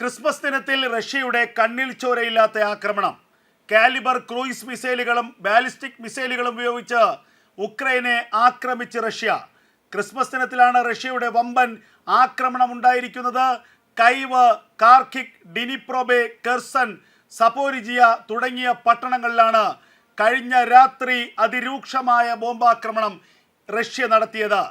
Christmas ദിനത്തിൽ റഷ്യയുടെ കണ്ണിൽ ചോരയില്ലാത്ത ആക്രമണം. കാലിബർ ക്രൂയിസ് മിസൈലുകളും ബാലിസ്റ്റിക് മിസൈലുകളും ഉപയോഗിച്ച് ഉക്രൈനെ ആക്രമിച്ച് റഷ്യ. ക്രിസ്മസ് ദിനത്തിലാണ് റഷ്യയുടെ വമ്പൻ ആക്രമണം ഉണ്ടായിരിക്കുന്നത്. കൈവ് കാർക്കിക് ഡിനിപ്രോബെ കെർസൺ സപോരിജിയ തുടങ്ങിയ പട്ടണങ്ങളിലാണ് കഴിഞ്ഞ രാത്രി അതിരൂക്ഷമായ ബോംബാക്രമണം റഷ്യ നടത്തിയത്.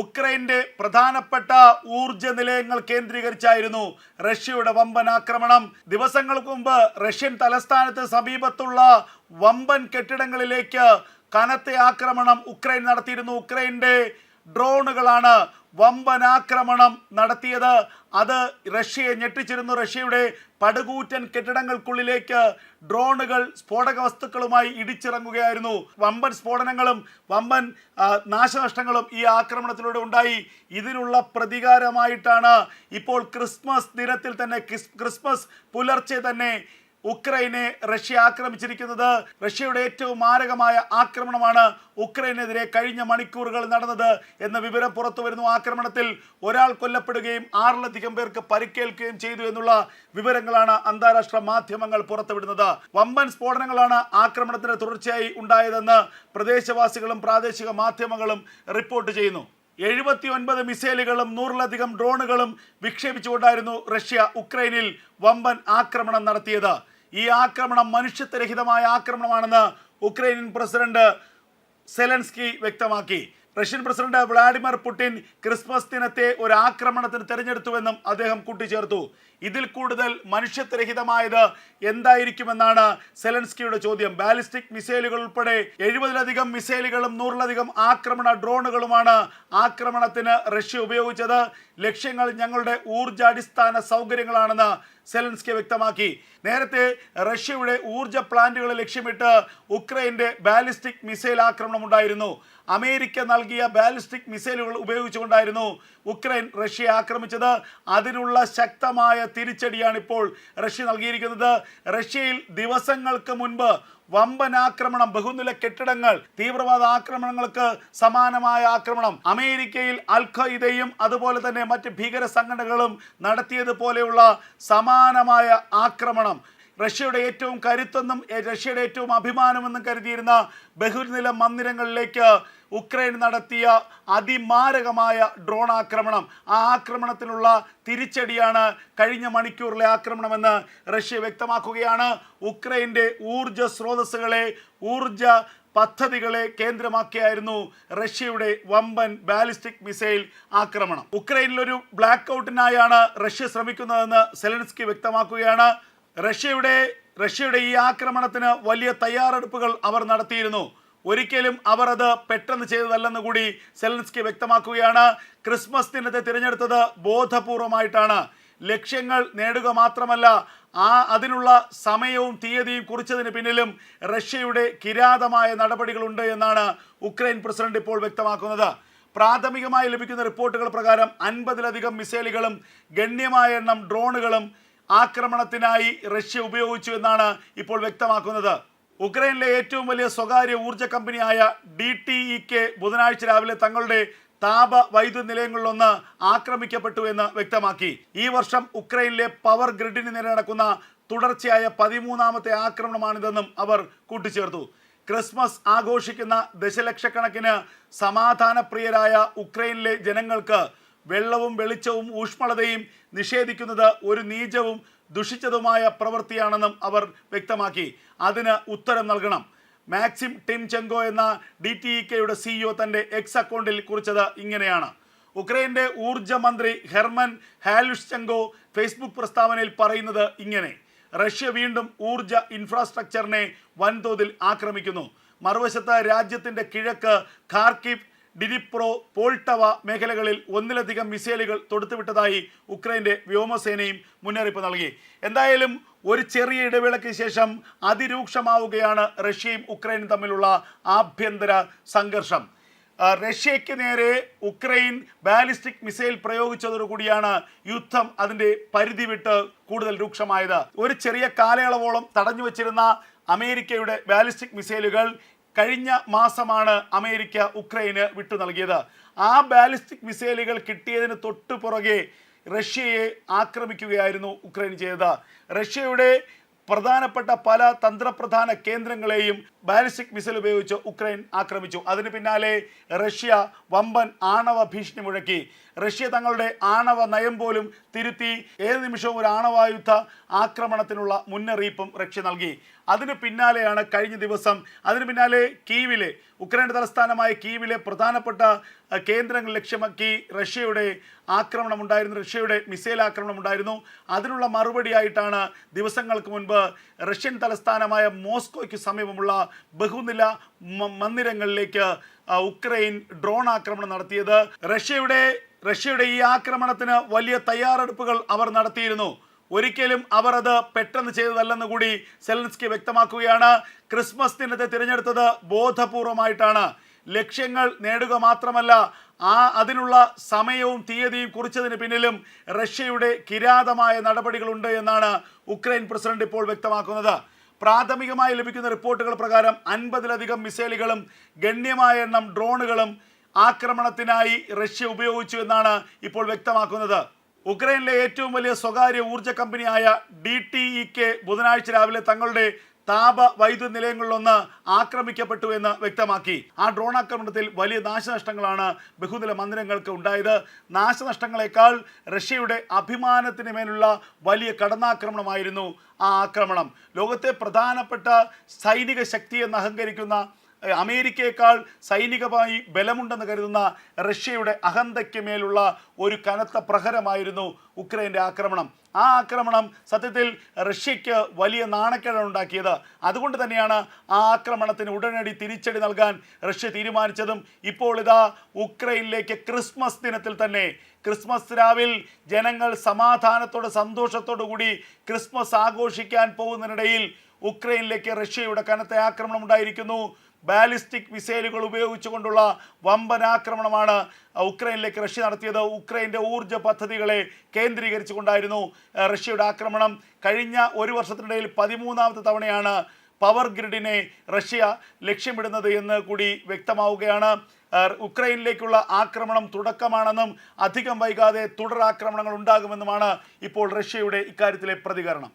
ഉക്രൈന്റെ പ്രധാനപ്പെട്ട ഊർജ നിലയങ്ങൾ കേന്ദ്രീകരിച്ചായിരുന്നു റഷ്യയുടെ വമ്പൻ ആക്രമണം. ദിവസങ്ങൾക്ക് മുമ്പ് റഷ്യൻ തലസ്ഥാനത്ത് സമീപത്തുള്ള വമ്പൻ കെട്ടിടങ്ങളിലേക്ക് കനത്ത ആക്രമണം ഉക്രൈൻ നടത്തിയിരുന്നു. ഉക്രൈന്റെ ഡ്രോണുകളാണ് വമ്പൻ ആക്രമണം നടത്തിയത്. അത് റഷ്യയെ ഞെട്ടിച്ചിരുന്നു. റഷ്യയുടെ പടുകൂറ്റൻ കെട്ടിടങ്ങൾക്കുള്ളിലേക്ക് ഡ്രോണുകൾ സ്ഫോടക വസ്തുക്കളുമായി ഇടിച്ചിറങ്ങുകയായിരുന്നു. വമ്പൻ സ്ഫോടനങ്ങളും വമ്പൻ നാശനഷ്ടങ്ങളും ഈ ആക്രമണത്തിലൂടെ ഉണ്ടായി. ഇതിനുള്ള പ്രതികാരമായിട്ടാണ് ഇപ്പോൾ ക്രിസ്മസ് ദിനത്തിൽ തന്നെ ക്രിസ്മസ് പുലർച്ചെ തന്നെ ഉക്രൈനെ റഷ്യ ആക്രമിച്ചിരിക്കുന്നത്. റഷ്യയുടെ ഏറ്റവും മാരകമായ ആക്രമണമാണ് ഉക്രൈനെതിരെ കഴിഞ്ഞ മണിക്കൂറുകൾ നടന്നത് എന്ന വിവരം പുറത്തു വരുന്നു. ആക്രമണത്തിൽ ഒരാൾ കൊല്ലപ്പെടുകയും ആറിലധികം പേർക്ക് പരിക്കേൽക്കുകയും ചെയ്തു എന്നുള്ള വിവരങ്ങളാണ് അന്താരാഷ്ട്ര മാധ്യമങ്ങൾ പുറത്തുവിടുന്നത്. വമ്പൻ സ്ഫോടനങ്ങളാണ് ആക്രമണത്തിന് തുടർച്ചയായി ഉണ്ടായതെന്ന് പ്രദേശവാസികളും പ്രാദേശിക മാധ്യമങ്ങളും റിപ്പോർട്ട് ചെയ്യുന്നു. എഴുപത്തി ഒൻപത് മിസൈലുകളും നൂറിലധികം ഡ്രോണുകളും വിക്ഷേപിച്ചുകൊണ്ടായിരുന്നു റഷ്യ ഉക്രൈനിൽ വമ്പൻ ആക്രമണം നടത്തിയത്. ഈ ആക്രമണം മനുഷ്യത്വരഹിതമായ ആക്രമണമാണെന്ന് ഉക്രൈനിയൻ പ്രസിഡന്റ് സെലൻസ്കി വ്യക്തമാക്കി. Russian president Vladimir Putin Christmas ദിനത്തെ ഒരു ആക്രമണത്തിന് തെരഞ്ഞെടുത്തുവെന്നും അദ്ദേഹം കൂട്ടിച്ചേർത്തു. ഇതിൽ കൂടുതൽ മനുഷ്യത്വരഹിതമായത് എന്തായിരിക്കുമെന്നാണ് സെലൻസ്കിയുടെ ചോദ്യം. ബാലിസ്റ്റിക് മിസൈലുകൾ ഉൾപ്പെടെ എഴുപതിലധികം മിസൈലുകളും നൂറിലധികം ആക്രമണ ഡ്രോണുകളുമാണ് ആക്രമണത്തിന് റഷ്യ ഉപയോഗിച്ചത്. ലക്ഷ്യങ്ങൾ ഞങ്ങളുടെ ഊർജാടിസ്ഥാന സൗകര്യങ്ങളാണെന്ന് സെലൻസ്കി വ്യക്തമാക്കി. നേരത്തെ റഷ്യയുടെ ഊർജ പ്ലാന്റുകളെ ലക്ഷ്യമിട്ട് ഉക്രൈന്റെ ബാലിസ്റ്റിക് മിസൈൽ ആക്രമണം ഉണ്ടായിരുന്നു. അമേരിക്ക നൽകിയ ബാലിസ്റ്റിക് മിസൈലുകൾ ഉപയോഗിച്ചുകൊണ്ടായിരുന്നു ഉക്രൈൻ റഷ്യയെ ആക്രമിച്ചത്. അതിനുള്ള ശക്തമായ തിരിച്ചടിയാണ് ഇപ്പോൾ റഷ്യ നൽകിയിരിക്കുന്നത്. റഷ്യയിൽ ദിവസങ്ങൾക്ക് മുൻപ് വമ്പൻ ആക്രമണം ബഹുനില കെട്ടിടങ്ങൾ തീവ്രവാദ ആക്രമണങ്ങൾക്ക് സമാനമായ ആക്രമണം. അമേരിക്കയിൽ അൽഖയ്ദയും അതുപോലെ തന്നെ മറ്റ് ഭീകര സംഘടനകളും നടത്തിയതുപോലെയുള്ള സമാനമായ ആക്രമണം. റഷ്യയുടെ ഏറ്റവും കരുത്തെന്നും റഷ്യയുടെ ഏറ്റവും അഭിമാനമെന്നും കരുതിയിരുന്ന ബഹുനില മന്ദിരങ്ങളിലേക്ക് ഉക്രൈൻ നടത്തിയ അതിമാരകമായ ഡ്രോൺ ആക്രമണം. ആ ആക്രമണത്തിനുള്ള തിരിച്ചടിയാണ് കഴിഞ്ഞ മണിക്കൂറിലെ ആക്രമണമെന്ന് റഷ്യ വ്യക്തമാക്കുകയാണ്. ഉക്രൈന്റെ ഊർജ സ്രോതസ്സുകളെ ഊർജ പദ്ധതികളെ കേന്ദ്രമാക്കിയായിരുന്നു റഷ്യയുടെ വമ്പൻ ബാലിസ്റ്റിക് മിസൈൽ ആക്രമണം. ഉക്രൈനിലൊരു ബ്ലാക്ക് ഔട്ടിനായാണ് റഷ്യ ശ്രമിക്കുന്നതെന്ന് സെലൻസ്കി വ്യക്തമാക്കുകയാണ്. റഷ്യയുടെ റഷ്യയുടെ ഈ ആക്രമണത്തിന് വലിയ തയ്യാറെടുപ്പുകൾ അവർ നടത്തിയിരുന്നു. ഒരിക്കലും അവർ അത് പെട്ടെന്ന് ചെയ്തതല്ലെന്ന് കൂടി സെലൻസ്കി വ്യക്തമാക്കുകയാണ്. ക്രിസ്മസ് ദിനത്തെ തിരഞ്ഞെടുത്തത് ബോധപൂർവമായിട്ടാണ്. ലക്ഷ്യങ്ങൾ നേടുക മാത്രമല്ല ആ അതിനുള്ള സമയവും തീയതിയും കുറിച്ചതിന് പിന്നിലും റഷ്യയുടെ കിരാതമായ നടപടികളുണ്ട് എന്നാണ് ഉക്രൈൻ പ്രസിഡന്റ് ഇപ്പോൾ വ്യക്തമാക്കുന്നത്. പ്രാഥമികമായി ലഭിക്കുന്ന റിപ്പോർട്ടുകൾ പ്രകാരം അൻപതിലധികം മിസൈലുകളും ഗണ്യമായ എണ്ണം ഡ്രോണുകളും ആക്രമണത്തിനായി റഷ്യ ഉപയോഗിച്ചു എന്നാണ് ഇപ്പോൾ വ്യക്തമാക്കുന്നത്. ഉക്രൈനിലെ ഏറ്റവും വലിയ സ്വകാര്യ ഊർജ കമ്പനിയായ ഡി ടി ഇ കെ ബുധനാഴ്ച രാവിലെ തങ്ങളുടെ താപ വൈദ്യുത നിലയങ്ങളിലൊന്ന് ആക്രമിക്കപ്പെട്ടു എന്ന് വ്യക്തമാക്കി. ഈ വർഷം ഉക്രൈനിലെ പവർ ഗ്രിഡിന് നേരെ നടക്കുന്ന തുടർച്ചയായ പതിമൂന്നാമത്തെ ആക്രമണമാണിതെന്നും അവർ കൂട്ടിച്ചേർത്തു. ക്രിസ്മസ് ആഘോഷിക്കുന്ന ദശലക്ഷക്കണക്കിന് സമാധാനപ്രിയരായ ഉക്രൈനിലെ ജനങ്ങൾക്ക് വെള്ളവും വെളിച്ചവും ഊഷ്മളതയും നിഷേധിക്കുന്നത് ഒരു നീചവും ദുഷിച്ചതുമായ പ്രവൃത്തിയാണെന്നും അവർ വ്യക്തമാക്കി. അതിന് ഉത്തരം നൽകണം. മാക്സിം ടിം ചെങ്കോ എന്ന ഡി ടി ഇ കെയുടെ സിഇഒ തന്റെ എക്സ് അക്കൗണ്ടിൽ കുറിച്ചത് ഇങ്ങനെയാണ്. ഉക്രൈന്റെ ഊർജ മന്ത്രി ഹെർമൻ ഹാലുഷ്ചെങ്കോ ഫേസ്ബുക്ക് പ്രസ്താവനയിൽ പറയുന്നത് ഇങ്ങനെ. റഷ്യ വീണ്ടും ഊർജ ഇൻഫ്രാസ്ട്രക്ചറിനെ വൻതോതിൽ ആക്രമിക്കുന്നു. മറുവശത്ത് രാജ്യത്തിന്റെ കിഴക്ക് ഖാർക്കിവ് ഡിനിപ്രോ പോൾട്ടവ മേഖലകളിൽ ഒന്നിലധികം മിസൈലുകൾ തൊടുത്തുവിട്ടതായി ഉക്രൈന്റെ വ്യോമസേനയും മുന്നറിയിപ്പ് നൽകി. എന്തായാലും ഒരു ചെറിയ ഇടവേളയ്ക്ക് ശേഷം അതിരൂക്ഷമാവുകയാണ് റഷ്യയും ഉക്രൈനും തമ്മിലുള്ള ആഭ്യന്തര സംഘർഷം. റഷ്യയ്ക്ക് നേരെ ഉക്രൈൻ ബാലിസ്റ്റിക് മിസൈൽ പ്രയോഗിച്ചതോടുകൂടിയാണ് യുദ്ധം അതിന്റെ പരിധി വിട്ട് കൂടുതൽ രൂക്ഷമായത്. ഒരു ചെറിയ കാലയളവോളം തടഞ്ഞു വച്ചിരുന്ന അമേരിക്കയുടെ ബാലിസ്റ്റിക് മിസൈലുകൾ കഴിഞ്ഞ മാസമാണ് അമേരിക്ക ഉക്രൈന് വിട്ടു നൽകിയത്. ആ ബാലിസ്റ്റിക് മിസൈലുകൾ കിട്ടിയതിന് തൊട്ടു പുറകെ റഷ്യയെ ആക്രമിക്കുകയായിരുന്നു ഉക്രൈൻ ചെയ്തത്. റഷ്യയുടെ പ്രധാനപ്പെട്ട പല തന്ത്രപ്രധാന കേന്ദ്രങ്ങളെയും ബാലിസ്റ്റിക് മിസൈൽ ഉപയോഗിച്ച് ഉക്രൈൻ ആക്രമിച്ചു. അതിന് പിന്നാലെ റഷ്യ വമ്പൻ ആണവ ഭീഷണി മുഴക്കി. റഷ്യ തങ്ങളുടെ ആണവ നയം പോലും തിരുത്തി ഏത് നിമിഷവും ഒരു ആണവായുധ ആക്രമണത്തിനുള്ള മുന്നറിയിപ്പും റഷ്യ നൽകി. അതിന് പിന്നാലെയാണ് കഴിഞ്ഞ ദിവസം അതിന് പിന്നാലെ കീവിലെ ഉക്രൈൻ തലസ്ഥാനമായ കീവിലെ പ്രധാനപ്പെട്ട കേന്ദ്രങ്ങൾ ലക്ഷ്യമാക്കി റഷ്യയുടെ ആക്രമണം ഉണ്ടായിരുന്നു റഷ്യയുടെ മിസൈൽ ആക്രമണം ഉണ്ടായിരുന്നു. അതിനുള്ള മറുപടിയായിട്ടാണ് ദിവസങ്ങൾക്ക് മുൻപ് റഷ്യൻ തലസ്ഥാനമായ മോസ്കോയ്ക്ക് സമീപമുള്ള ബഹുനില മന്ദിരങ്ങളിലേക്ക് ഉക്രൈൻ ഡ്രോൺ ആക്രമണം നടത്തിയത്. റഷ്യയുടെ റഷ്യയുടെ ഈ ആക്രമണത്തിന് വലിയ തയ്യാറെടുപ്പുകൾ അവർ നടത്തിയിരുന്നു. ഒരിക്കലും അവർ അത് പെട്ടെന്ന് ചെയ്തതല്ലെന്ന് കൂടി സെലൻസ്കി വ്യക്തമാക്കുകയാണ്. ക്രിസ്മസ് ദിനത്തെ തിരഞ്ഞെടുത്തത് ബോധപൂർവമായിട്ടാണ്. ലക്ഷ്യങ്ങൾ നേടുക മാത്രമല്ല ആ അതിനുള്ള സമയവും തീയതിയും കുറിച്ചതിന് പിന്നിലും റഷ്യയുടെ കിരാതമായ നടപടികളുണ്ട് എന്നാണ് ഉക്രൈൻ പ്രസിഡന്റ് ഇപ്പോൾ വ്യക്തമാക്കുന്നത്. പ്രാഥമികമായി ലഭിക്കുന്ന റിപ്പോർട്ടുകൾ പ്രകാരം അൻപതിലധികം മിസൈലുകളും ഗണ്യമായ എണ്ണം ഡ്രോണുകളും ആക്രമണത്തിനായി റഷ്യ ഉപയോഗിച്ചു എന്നാണ് ഇപ്പോൾ വ്യക്തമാക്കുന്നത്. ഉക്രൈനിലെ ഏറ്റവും വലിയ സ്വകാര്യ ഊർജ കമ്പനിയായ ഡി ടി ഇ കെ ബുധനാഴ്ച രാവിലെ തങ്ങളുടെ താപ വൈദ്യുത നിലയങ്ങളിലൊന്ന് ആക്രമിക്കപ്പെട്ടു എന്ന് വ്യക്തമാക്കി. ആ ഡ്രോൺ ആക്രമണത്തിൽ വലിയ നാശനഷ്ടങ്ങളാണ് ബഹുനില മന്ദിരങ്ങൾക്ക് ഉണ്ടായത്. നാശനഷ്ടങ്ങളെക്കാൾ റഷ്യയുടെ അഭിമാനത്തിന് മേലുള്ള വലിയ കടന്നാക്രമണമായിരുന്നു ആ ആക്രമണം. ലോകത്തെ പ്രധാനപ്പെട്ട സൈനിക ശക്തിയെന്ന് അഹങ്കരിക്കുന്ന അമേരിക്കയേക്കാൾ സൈനികമായി ബലമുണ്ടെന്ന് കരുതുന്ന റഷ്യയുടെ അഹന്തയ്ക്ക് മേലുള്ള ഒരു കനത്ത പ്രഹരമായിരുന്നു ഉക്രൈന്റെ ആക്രമണം. ആ ആക്രമണം സത്യത്തിൽ റഷ്യയ്ക്ക് വലിയ നാണക്കേടാണ് ഉണ്ടാക്കിയത്. അതുകൊണ്ട് തന്നെയാണ് ആ ആക്രമണത്തിന് ഉടനടി തിരിച്ചടി നൽകാൻ റഷ്യ തീരുമാനിച്ചതും ഇപ്പോൾ ഇതാ ഉക്രൈനിലേക്ക് ക്രിസ്മസ് ദിനത്തിൽ തന്നെ. ക്രിസ്മസ് രാവിൽ ജനങ്ങൾ സമാധാനത്തോടെ സന്തോഷത്തോടു കൂടി ക്രിസ്മസ് ആഘോഷിക്കാൻ പോകുന്നതിനിടയിൽ ഉക്രൈനിലേക്ക് റഷ്യയുടെ കനത്ത ആക്രമണം ഉണ്ടായിരിക്കുന്നു. ബാലിസ്റ്റിക് മിസൈലുകൾ ഉപയോഗിച്ചുകൊണ്ടുള്ള വമ്പനാക്രമണമാണ് ഉക്രൈനിലേക്ക് റഷ്യ നടത്തിയത്. ഉക്രൈന്റെ ഊർജ പദ്ധതികളെ കേന്ദ്രീകരിച്ചുകൊണ്ടായിരുന്നു റഷ്യയുടെ ആക്രമണം. കഴിഞ്ഞ ഒരു വർഷത്തിനിടയിൽ പതിമൂന്നാമത്തെ തവണയാണ് പവർ ഗ്രിഡിനെ റഷ്യ ലക്ഷ്യമിടുന്നത് എന്ന് കൂടി വ്യക്തമാവുകയാണ്. ഉക്രൈനിലേക്കുള്ള ആക്രമണം തുടക്കമാണെന്നും അധികം വൈകാതെ തുടർ ആക്രമണങ്ങൾ ഉണ്ടാകുമെന്നുമാണ് ഇപ്പോൾ റഷ്യയുടെ ഇക്കാര്യത്തിലെ പ്രതികരണം.